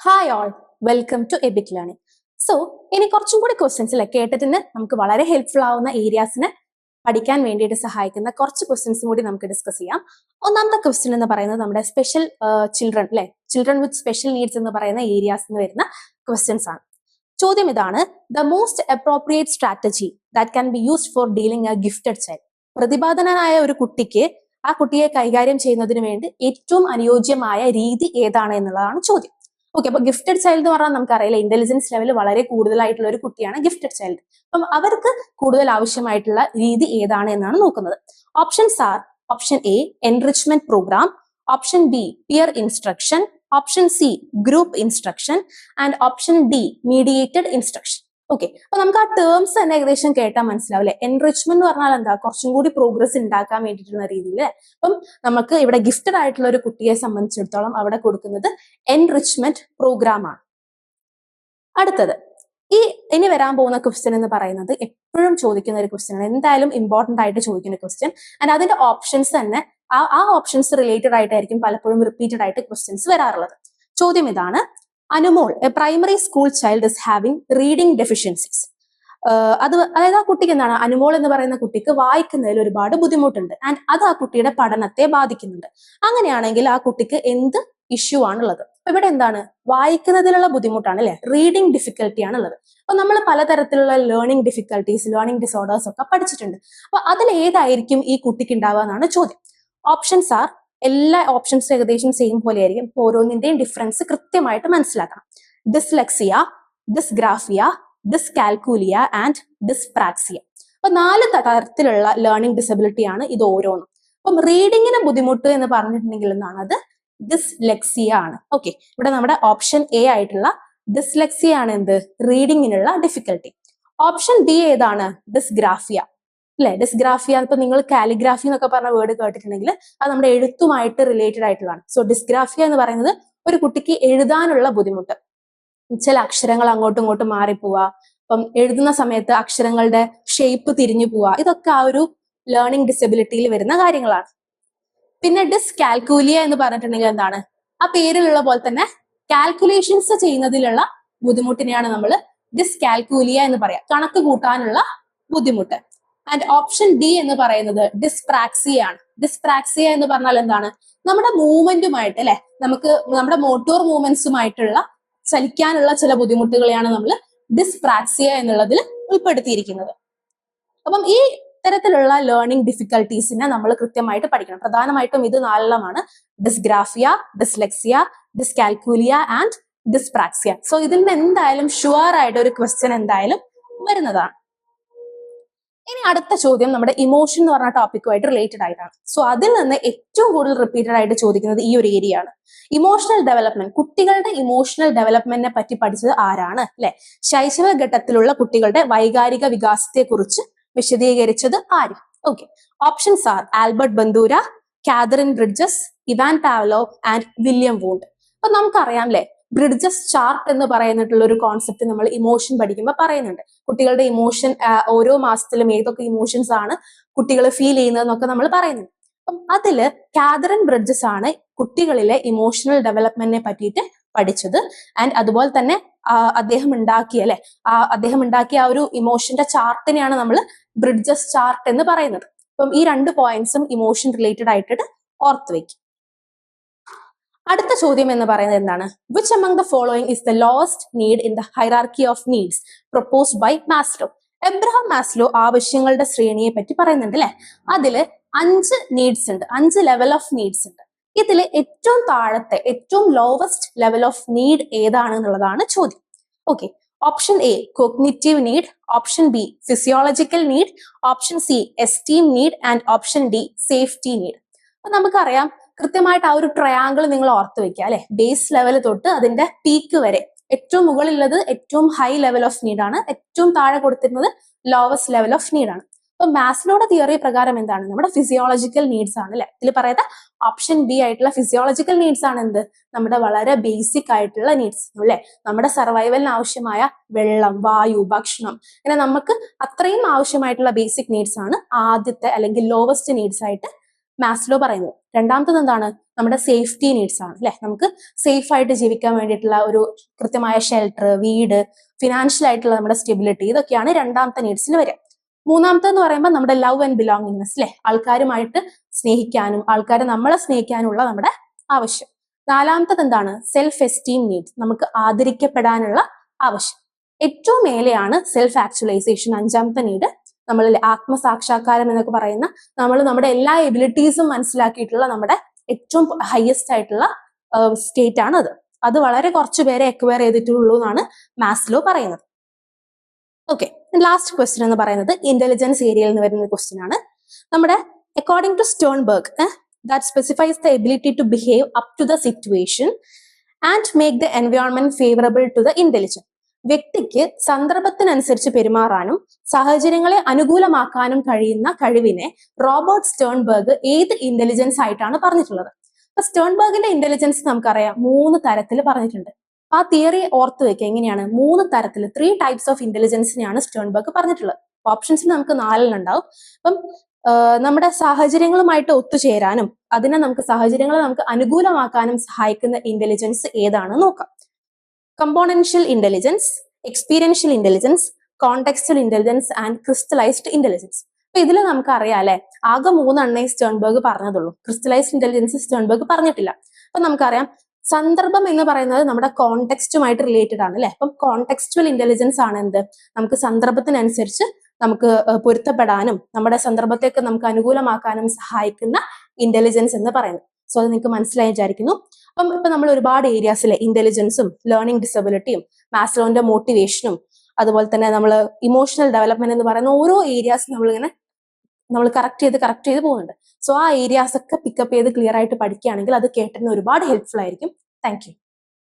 Hi all welcome to Abic learning so ഇനി കുറച്ചും കൂടി ക്വസ്റ്റ്യൻസ് അല്ലെ കേട്ടതിന് നമുക്ക് വളരെ ഹെൽപ്ഫുൾ ആവുന്ന ഏരിയാസിന് പഠിക്കാൻ വേണ്ടിയിട്ട് സഹായിക്കുന്ന കുറച്ച് ക്വസ്റ്റ്യൻസും കൂടി നമുക്ക് ഡിസ്കസ് ചെയ്യാം. ഒന്നാമത്തെ ക്വസ്റ്റ്യൻ എന്ന് പറയുന്നത് നമ്മുടെ സ്പെഷ്യൽ ചിൽഡ്രൻ അല്ലെ ചിൽഡ്രൻ വിത്ത് സ്പെഷ്യൽ നീഡ്സ് എന്ന് പറയുന്ന ഏരിയാസ് എന്ന് വരുന്ന ക്വസ്റ്റ്യൻസ് ആണ്. ചോദ്യം ഇതാണ് the most appropriate strategy that can be used for dealing a gifted child പ്രതിപാദനായ ഒരു കുട്ടിക്ക് ആ കുട്ടിയെ കൈകാര്യം ചെയ്യുന്നതിന് വേണ്ടി ഏറ്റവും അനുയോജ്യമായ രീതി ഏതാണ് എന്നുള്ളതാണ് ചോദ്യം. ഓക്കെ അപ്പൊ ഗിഫ്റ്റഡ് ചൈൽഡ് എന്ന് പറഞ്ഞാൽ നമുക്കറിയില്ല ഇന്റലിജൻസ് ലെവൽ വളരെ കൂടുതലായിട്ടുള്ള ഒരു കുട്ടിയാണ് ഗിഫ്റ്റഡ് ചൈൽഡ് അപ്പം അവർക്ക് കൂടുതൽ ആവശ്യമായിട്ടുള്ള രീതി ഏതാണ് എന്നാണ് നോക്കുന്നത്. Options are option A enrichment program option B peer instruction option C group instruction and option D mediated instruction okay അപ്പൊ നമുക്ക് ആ ടേംസ് തന്നെ ഏകദേശം കേട്ടാൽ മനസ്സിലാവില്ലേ? എൻറിച്ച്മെന്റ് എന്ന് പറഞ്ഞാൽ എന്താ? കുറച്ചും കൂടി പ്രോഗ്രസ് ഉണ്ടാക്കാൻ വേണ്ടിയിട്ടുള്ള രീതിയിൽ അപ്പം നമുക്ക് ഇവിടെ ഗിഫ്റ്റഡ് ആയിട്ടുള്ള ഒരു കുട്ടിയെ സംബന്ധിച്ചിടത്തോളം അവിടെ കൊടുക്കുന്നത് എൻറിച്ച്മെന്റ് പ്രോഗ്രാം ആണ്. അടുത്തത്. ഈ ഇനി വരാൻ പോകുന്ന ക്വസ്റ്റ്യൻ എന്ന് പറയുന്നത് എപ്പോഴും ചോദിക്കുന്ന ഒരു ക്വസ്റ്റ്യൻ ആണ്. എന്തായാലും ഇമ്പോർട്ടന്റ് ആയിട്ട് ചോദിക്കുന്ന ക്വസ്റ്റ്യൻ ആൻഡ് അതിന്റെ ഓപ്ഷൻസ് തന്നെ ആ ഓപ്ഷൻസ് റിലേറ്റഡ് ആയിട്ടായിരിക്കും പലപ്പോഴും റിപ്പീറ്റഡ് ആയിട്ട് ക്വസ്റ്റ്യൻസ് വരാറുള്ളത്. ചോദ്യം ഇതാണ്. Anumol a primary school child is having reading deficiencies അത് അതായത് ആ കുട്ടിക്ക് എന്താണ്? അനുമോൾ എന്ന് പറയുന്ന കുട്ടിക്ക് വായിക്കുന്നതിൽ ഒരുപാട് ബുദ്ധിമുട്ടുണ്ട്. ആൻഡ് അത് ആ കുട്ടിയുടെ പഠനത്തെ ബാധിക്കുന്നുണ്ട്. അങ്ങനെയാണെങ്കിൽ ആ കുട്ടിക്ക് എന്ത് ഇഷ്യൂ ആണുള്ളത്? ഇവിടെ എന്താണ്? വായിക്കുന്നതിലുള്ള ബുദ്ധിമുട്ടാണ് അല്ലെ? റീഡിംഗ് ഡിഫിക്കൽട്ടി ആണുള്ളത്. അപ്പൊ നമ്മൾ പലതരത്തിലുള്ള ലേണിംഗ് ഡിഫിക്കൽട്ടീസ് ലേണിംഗ് ഡിസോർഡേഴ്സ് ഒക്കെ പഠിച്ചിട്ടുണ്ട്. അപ്പൊ അതിൽ ഏതായിരിക്കും ഈ കുട്ടിക്ക് ഉണ്ടാവുക എന്നാണ് ചോദ്യം. ഓപ്ഷൻസ് ആർ എല്ലാ ഓപ്ഷൻസ് ഏകദേശം സെയിം പോലെ ആയിരിക്കും ഓരോന്നിന്റെയും ഡിഫറൻസ് കൃത്യമായിട്ട് മനസ്സിലാക്കണം. Dyslexia dysgraphia dyscalculia and dyspraxia അപ്പൊ നാല് തരത്തിലുള്ള ലേണിംഗ് ഡിസബിലിറ്റി ആണ് ഇത് ഓരോന്നും. അപ്പം റീഡിങ്ങിന് ബുദ്ധിമുട്ട് എന്ന് പറഞ്ഞിട്ടുണ്ടെങ്കിൽ എന്താണ് അത് ഡിസ്ലെക്സിയ ആണ്. ഓക്കെ ഇവിടെ നമ്മുടെ ഓപ്ഷൻ എ ആയിട്ടുള്ള ഡിസ്ലെക്സിയ ആണ് എന്ത്? റീഡിങ്ങിനുള്ള ഡിഫിക്കൽട്ടി ഓപ്ഷൻ ബി ഏതാണ്? ഡിസ്ഗ്രാഫിയ അല്ലെ? ഡിസ്ഗ്രാഫിയ ഇപ്പൊ നിങ്ങൾ കാലിഗ്രാഫി എന്നൊക്കെ പറഞ്ഞ വേർഡ് കേട്ടിട്ടുണ്ടെങ്കിൽ അത് നമ്മുടെ എഴുത്തുമായിട്ട് റിലേറ്റഡ് ആയിട്ടുള്ളതാണ്. സോ ഡിസ്ഗ്രാഫിയ എന്ന് പറയുന്നത് ഒരു കുട്ടിക്ക് എഴുതാനുള്ള ബുദ്ധിമുട്ട്. ചില അക്ഷരങ്ങൾ അങ്ങോട്ടും ഇങ്ങോട്ടും മാറിപ്പോവാ അപ്പം എഴുതുന്ന സമയത്ത് അക്ഷരങ്ങളുടെ ഷേപ്പ് തിരിഞ്ഞു പോവാ ഇതൊക്കെ ആ ഒരു ലേണിംഗ് ഡിസബിലിറ്റിയിൽ വരുന്ന കാര്യങ്ങളാണ്. പിന്നെ ഡിസ് കാൽക്കുലിയ എന്ന് പറഞ്ഞിട്ടുണ്ടെങ്കിൽ എന്താണ്? ആ പേരിലുള്ള പോലെ തന്നെ കാൽക്കുലേഷൻസ് ചെയ്യുന്നതിലുള്ള ബുദ്ധിമുട്ടിനെയാണ് നമ്മൾ ഡിസ് കാൽക്കുലിയ എന്ന് പറയാം. കണക്ക് കൂട്ടാനുള്ള ബുദ്ധിമുട്ട്. ആൻഡ് ഓപ്ഷൻ ഡി എന്ന് പറയുന്നത് ഡിസ്പ്രാക്സിയ ആണ്. ഡിസ്പ്രാക്സിയ എന്ന് പറഞ്ഞാൽ എന്താണ്? നമ്മുടെ മൂവ്മെന്റുമായിട്ട് അല്ലെ? നമുക്ക് നമ്മുടെ മോട്ടോർ മൂവ്മെന്റ്സുമായിട്ടുള്ള ചലിക്കാനുള്ള ചില ബുദ്ധിമുട്ടുകളെയാണ് നമ്മൾ ഡിസ്പ്രാക്സിയ എന്നുള്ളതിൽ ഉൾപ്പെടുത്തിയിരിക്കുന്നത്. അപ്പം ഈ ഇത്തരത്തിലുള്ള ലേണിംഗ് ഡിഫിക്കൽട്ടീസിനെ നമ്മൾ കൃത്യമായിട്ട് പഠിക്കണം. പ്രധാനമായിട്ടും ഇത് നാലെണ്ണമാണ്. Dysgraphia dyslexia dyscalculia and dyspraxia so ഇതിൽ എന്തായാലും ഷുവർ ആയിട്ട് ഒരു ക്വസ്റ്റ്യൻ എന്തായാലും വരുന്നതാണ്. ഇനി അടുത്ത ചോദ്യം നമ്മുടെ ഇമോഷൻ എന്ന് പറഞ്ഞ ടോപ്പിക്കുമായിട്ട് റിലേറ്റഡ് ആയിട്ടാണ്. സോ അതിൽ നിന്ന് ഏറ്റവും കൂടുതൽ റിപ്പീറ്റഡ് ആയിട്ട് ചോദിക്കുന്നത് ഈ ഒരു ഏരിയ ആണ്. ഇമോഷണൽ ഡെവലപ്മെന്റ് കുട്ടികളുടെ ഇമോഷണൽ ഡെവലപ്മെന്റിനെ പറ്റി പഠിച്ചത് ആരാണ്? അല്ലെ? ശൈശവ ഘട്ടത്തിലുള്ള കുട്ടികളുടെ വൈകാരിക വികാസത്തെ കുറിച്ച് വിശദീകരിച്ചത് ആര്? Okay options are Albert Bandura Catherine Bridges Ivan Pavlov and William Wundt. അപ്പൊ നമുക്കറിയാം അല്ലെ? ബ്രിഡ്ജസ് ചാർട്ട് എന്ന് പറയുന്നിട്ടുള്ള ഒരു കോൺസെപ്റ്റ് നമ്മൾ ഇമോഷൻ പഠിക്കുമ്പോൾ പറയുന്നുണ്ട്. കുട്ടികളുടെ ഇമോഷൻ ഓരോ മാസത്തിലും ഏതൊക്കെ ഇമോഷൻസ് ആണ് കുട്ടികൾ ഫീൽ ചെയ്യുന്നതെന്നൊക്കെ നമ്മൾ പറയുന്നുണ്ട്. അപ്പം അതിൽ കാതറിൻ ബ്രിഡ്ജസ് ആണ് കുട്ടികളിലെ ഇമോഷണൽ ഡെവലപ്മെന്റിനെ പറ്റിയിട്ട് പഠിച്ചത്. ആൻഡ് അതുപോലെ തന്നെ അദ്ദേഹം ഉണ്ടാക്കിയ അല്ലെ? അദ്ദേഹം ഉണ്ടാക്കിയ ആ ഒരു ഇമോഷന്റെ ചാർട്ടിനെയാണ് നമ്മൾ ബ്രിഡ്ജസ് ചാർട്ട് എന്ന് പറയുന്നത്. അപ്പം ഈ രണ്ട് പോയിന്റ്സും ഇമോഷൻ റിലേറ്റഡ് ആയിട്ട് ഓർത്ത് വെക്കും. അടുത്ത ചോദ്യം എന്ന് പറയുന്നത് എന്താണ്? Which among the following is the lost need in the hierarchy of needs proposed by Maslow Abraham Maslow ആവശ്യങ്ങളുടെ ശ്രേണിയെ പറ്റി പറയുന്നുണ്ട് അല്ലെ? അതിൽ അഞ്ച് നീഡ്സ് ഉണ്ട് അഞ്ച് ലെവൽ ഓഫ് നീഡ്സ് ഉണ്ട്. ഇതിൽ ഏറ്റവും താഴത്തെ ഏറ്റവും ലോവസ്റ്റ് ലെവൽ ഓഫ് നീഡ് ഏതാണ് എന്നുള്ളതാണ് ചോദ്യം. Okay option A cognitive need option B physiological need option C esteem need and option D safety need അപ്പൊ നമുക്കറിയാം കൃത്യമായിട്ട് ആ ഒരു ട്രയാങ്കിൾ നിങ്ങൾ ഓർത്ത് വെക്കുക അല്ലെ? ബേസ് ലെവൽ തൊട്ട് അതിന്റെ പീക്ക് വരെ. ഏറ്റവും മുകളിലുള്ളത് ഏറ്റവും ഹൈ ലെവൽ ഓഫ് നീഡാണ് ഏറ്റവും താഴെ കൊടുത്തിരുന്നത് ലോവസ്റ്റ് ലെവൽ ഓഫ് നീഡാണ് അപ്പൊ മാസ്ലോയുടെ തിയറി പ്രകാരം എന്താണ്? നമ്മുടെ ഫിസിയോളജിക്കൽ നീഡ്സ് ആണ് അല്ലെ? ഇതിൽ പറയുന്ന ഓപ്ഷൻ ബി ആയിട്ടുള്ള ഫിസിയോളജിക്കൽ നീഡ്സ് ആണ് എന്ത്? നമ്മുടെ വളരെ ബേസിക് ആയിട്ടുള്ള നീഡ്സ് അല്ലെ? നമ്മുടെ സർവൈവലിന് ആവശ്യമായ വെള്ളം വായു ഭക്ഷണം. ഇങ്ങനെ നമുക്ക് അത്രയും ആവശ്യമായിട്ടുള്ള ബേസിക് നീഡ്സ് ആണ് ആദ്യത്തെ അല്ലെങ്കിൽ ലോവസ്റ്റ് നീഡ്സ് ആയിട്ട് മാസ്ലോ പറയുന്നത്. രണ്ടാമത്തത് എന്താണ്? നമ്മുടെ സേഫ്റ്റി നീഡ്സ് ആണ് അല്ലെ? നമുക്ക് സേഫ് ആയിട്ട് ജീവിക്കാൻ വേണ്ടിയിട്ടുള്ള ഒരു കൃത്യമായ ഷെൽട്ടർ വീട് ഫിനാൻഷ്യൽ ആയിട്ടുള്ള നമ്മുടെ സ്റ്റെബിലിറ്റി ഇതൊക്കെയാണ് രണ്ടാമത്തെ നീഡ്സിന് വരിക. മൂന്നാമത്തെ എന്ന് പറയുമ്പോൾ നമ്മുടെ ലവ് ആൻഡ് ബിലോങ്ങിങ്നെസ് അല്ലെ? ആൾക്കാരുമായിട്ട് സ്നേഹിക്കാനും ആൾക്കാരെ നമ്മളെ സ്നേഹിക്കാനുള്ള നമ്മുടെ ആവശ്യം. നാലാമത്തത് എന്താണ്? സെൽഫ് എസ്റ്റീം നീഡ്സ് നമുക്ക് ആദരിക്കപ്പെടാനുള്ള ആവശ്യം. ഏറ്റവും മേലെയാണ് സെൽഫ് ആക്ച്വലൈസേഷൻ അഞ്ചാമത്തെ നീഡ് നമ്മൾ ആത്മസാക്ഷാത്കാരം എന്നൊക്കെ പറയുന്ന നമ്മൾ നമ്മുടെ എല്ലാ എബിലിറ്റീസും മനസ്സിലാക്കിയിട്ടുള്ള നമ്മുടെ ഏറ്റവും ഹയസ്റ്റ് ആയിട്ടുള്ള സ്റ്റേറ്റ് ആണ് അത്. അത് വളരെ കുറച്ച് പേരെ എക്വയർ ചെയ്തിട്ടുള്ളൂ എന്നാണ് മാസ്ലോ പറയുന്നത്. ഓക്കെ ലാസ്റ്റ് ക്വസ്റ്റ്യൻ എന്ന് പറയുന്നത് ഇന്റലിജൻസ് ഏരിയയിൽ നിന്ന് വരുന്ന ക്വസ്റ്റ്യൻ ആണ്. നമ്മുടെ according to Sternberg that specifies the ability to behave up to the situation and make the environment favourable to the intelligence വ്യക്തിക്ക് സന്ദർഭത്തിനനുസരിച്ച് പെരുമാറാനും സാഹചര്യങ്ങളെ അനുകൂലമാക്കാനും കഴിയുന്ന കഴിവിനെ റോബർട്ട് സ്റ്റേൺബർഗ് ഏത് ഇന്റലിജൻസ് ആയിട്ടാണ് പറഞ്ഞിട്ടുള്ളത്? അപ്പൊ സ്റ്റേൺബർഗിന്റെ ഇന്റലിജൻസ് നമുക്കറിയാം. മൂന്ന് തരത്തിൽ പറഞ്ഞിട്ടുണ്ട്. ആ തിയറി ഓർത്ത് വെക്കുക എങ്ങനെയാണ്? മൂന്ന് തരത്തിൽ ത്രീ ടൈപ്സ് ഓഫ് ഇന്റലിജൻസിനെയാണ് സ്റ്റേൺബർഗ് പറഞ്ഞിട്ടുള്ളത്. ഓപ്ഷൻസിൽ നമുക്ക് നാലെണ്ണം ഉണ്ടാവും. അപ്പം നമ്മുടെ സാഹചര്യങ്ങളുമായിട്ട് ഒത്തുചേരാനും അതിനെ നമുക്ക് സാഹചര്യങ്ങളെ നമുക്ക് അനുകൂലമാക്കാനും സഹായിക്കുന്ന ഇന്റലിജൻസ് ഏതാണ് നോക്കാം. Componential intelligence experiential intelligence contextual intelligence and crystallised intelligence അപ്പൊ ഇതിൽ നമുക്ക് അറിയാം അല്ലെ? ആകെ മൂന്നെണ്ണേ സ്റ്റേൺബർഗ് പറഞ്ഞതുള്ളൂ. ക്രിസ്റ്റലൈസ്ഡ് ഇന്റലിജൻസ് സ്റ്റേൺബർഗ് പറഞ്ഞിട്ടില്ല. അപ്പൊ നമുക്കറിയാം സന്ദർഭം എന്ന് പറയുന്നത് നമ്മുടെ കോണ്ടെക്സ്റ്റുമായിട്ട് റിലേറ്റഡ് ആണ് അല്ലെ? അപ്പം കോണ്ടെക്സ്റ്റുവൽ ഇന്റലിജൻസ് ആണ് എന്ത്? നമുക്ക് സന്ദർഭത്തിനനുസരിച്ച് നമുക്ക് പൊരുത്തപ്പെടാനും നമ്മുടെ സന്ദർഭത്തേക്ക് നമുക്ക് അനുകൂലമാക്കാനും സഹായിക്കുന്ന ഇന്റലിജൻസ് എന്ന് പറയുന്നത്. സോ അത് നിങ്ങൾക്ക് മനസ്സിലായി വിചാരിക്കുന്നു. അപ്പം ഇപ്പൊ നമ്മൾ ഒരുപാട് ഏരിയാസിലെ ഇന്റലിജൻസും ലേണിംഗ് ഡിസബിലിറ്റിയും മാസ്ലോന്റെ മോട്ടിവേഷനും അതുപോലെ തന്നെ നമ്മൾ ഇമോഷണൽ ഡെവലപ്മെന്റ് എന്ന് പറയുന്ന ഓരോ ഏരിയാസ് നമ്മളിങ്ങനെ നമ്മൾ കറക്റ്റ് ചെയ്ത് കറക്റ്റ് ചെയ്ത് പോകുന്നുണ്ട്. സോ ആ ഏരിയാസ് ഒക്കെ പിക്കപ്പ് ചെയ്ത് ക്ലിയർ ആയിട്ട് പഠിക്കുകയാണെങ്കിൽ അത് കേട്ടതിന് ഒരുപാട് ഹെൽപ്ഫുൾ ആയിരിക്കും. താങ്ക്